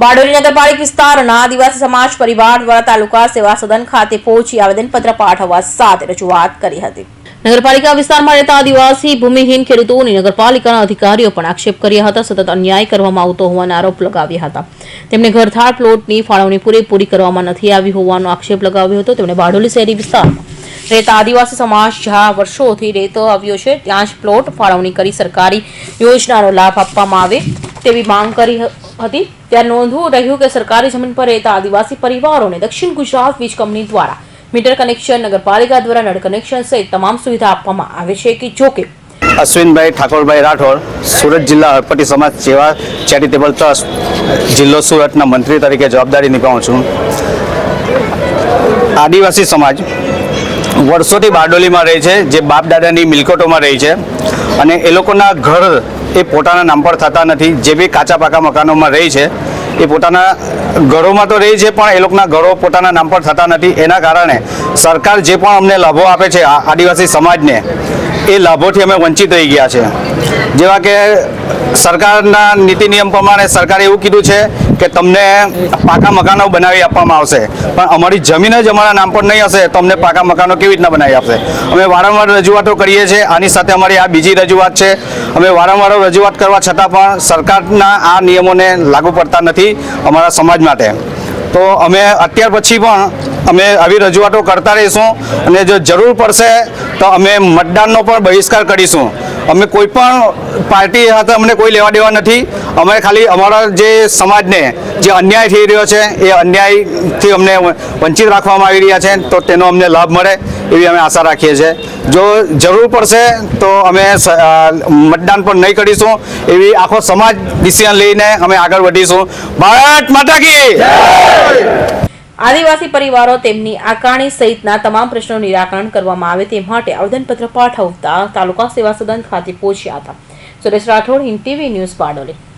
બારડોલી નગરપાલિકા વિસ્તારના આદિવાસી સમાજ પરિવાર દ્વારા તાલુકા સેવા સદન ખાતે પહોંચી આવેદનપત્ર પાઠવવા સાથે રજૂઆત કરી હતી. નગરપાલિકા વિસ્તારમાં રહેતા આદિવાસી, ભૂમિહીન ખેડૂતોની નગરપાલિકાના અધિકારીઓ પણ આક્ષેપ કર્યા હતા. સતત અન્યાય કરવામાં આવતો હોવાના આરોપ લગાવ્યા હતા. તેમણે ઘરથાળ પ્લોટની ફાળવણી પૂરેપૂરી કરવામાં નથી આવી હોવાનો આક્ષેપ લગાવ્યો હતો. તેમણે બારડોલી શહેરી વિસ્તારમાં રહેતા આદિવાસી સમાજ જ્યાં વર્ષોથી રહેતો આવ્યો છે, ત્યાં જ પ્લોટ ફાળવણી કરી સરકારી યોજનાનો લાભ આપવામાં આવે. તેવી માંગ કરી હતી. ત્યારે નોંધવું રહ્યું કે સરકારી જમીન પર રહેતા આદિવાસી પરિવારોને દક્ષિણ ગુજરાત વીજ કંપની દ્વારા મીટર કનેક્શન, નગરપાલિકા દ્વારા નળ કનેક્શન સહિત તમામ સુવિધા આપવામાં આવે છે કે જોકે અશ્વિનભાઈ, ઠાકોરભાઈ રાઠોડ, સુરત જિલ્લા હળપતિ સમાજ સેવા ચેરિટેબલ ટ્રસ્ટ, જિલ્લો સુરતના મંત્રી તરીકે જવાબદારી નિભાવું છું. આદિવાસી સમાજ વર્ષોથી બારડોલીમાં રહે છે, જે બાપ દાદાની મિલકતોમાં રહે છે અને એ લોકોના ઘર એ પોતાના નામ પર થતા નથી. જે બી કાચા પાકા મકાનોમાં રહી છે, એ પોતાના ઘરોમાં તો રહી છે, પણ એ લોકોના ઘરો પોતાના નામ પર થતા નથી. એના કારણે સરકાર જે પણ અમને લાભો આપે છે આદિવાસી સમાજને એ લાભોથી અમે વંચિત રહી ગયા છે જેવા કે સરકારના નીતિ નિયમ પ્રમાણે સરકારે એવું કીધું છે કે તમને પાકા મકાનો બનાવી આપવામાં આવશે. પણ અમારી જમીન જ અમારા નામ પર નહીં હશે, તો અમને પાકા મકાનો કેવી રીતના બનાવી આપશે? અમે વારંવાર રજૂઆતો કરીએ છીએ, આની સાથે અમારી આ બીજી રજૂઆત છે. અમે વારંવાર રજૂઆત કરવા છતાં પણ સરકારના આ નિયમોને લાગુ પડતા નથી અમારા સમાજ માટે. તો અમે અત્યાર પછી પણ અમે આવી રજૂઆતો કરતા રહીશું અને જો જરૂર પડશે તો અમે મતદાનનો પણ બહિષ્કાર કરીશું. અમે કોઈ પણ પાર્ટી સાથે અમને કોઈ લેવા દેવા નથી. અમે ખાલી અમારા જે સમાજને જે અન્યાય થઈ રહ્યો છે, એ અન્યાયથી અમને વંચિત રાખવામાં આવી રહ્યા છે, તો તેનો અમને લાભ મળે એવી અમે આશા રાખીએ છીએ. જો જરૂર પડશે તો અમે મતદાન પણ નહીં કરીશું. એવી આખો સમાજ ડિસિઝન લઈને અમે આગળ વધીશું. ભારત માતા કી આદિવાસી પરિવારો તેમની આકારણી સહિતના તમામ પ્રશ્નોનું નિરાકરણ કરવામાં આવે તે માટે આવેદનપત્ર પાઠવતા તાલુકા સેવા સદન ખાતે પહોંચ્યા હતા. Suresh Rathod, Hind TV news Bardoli.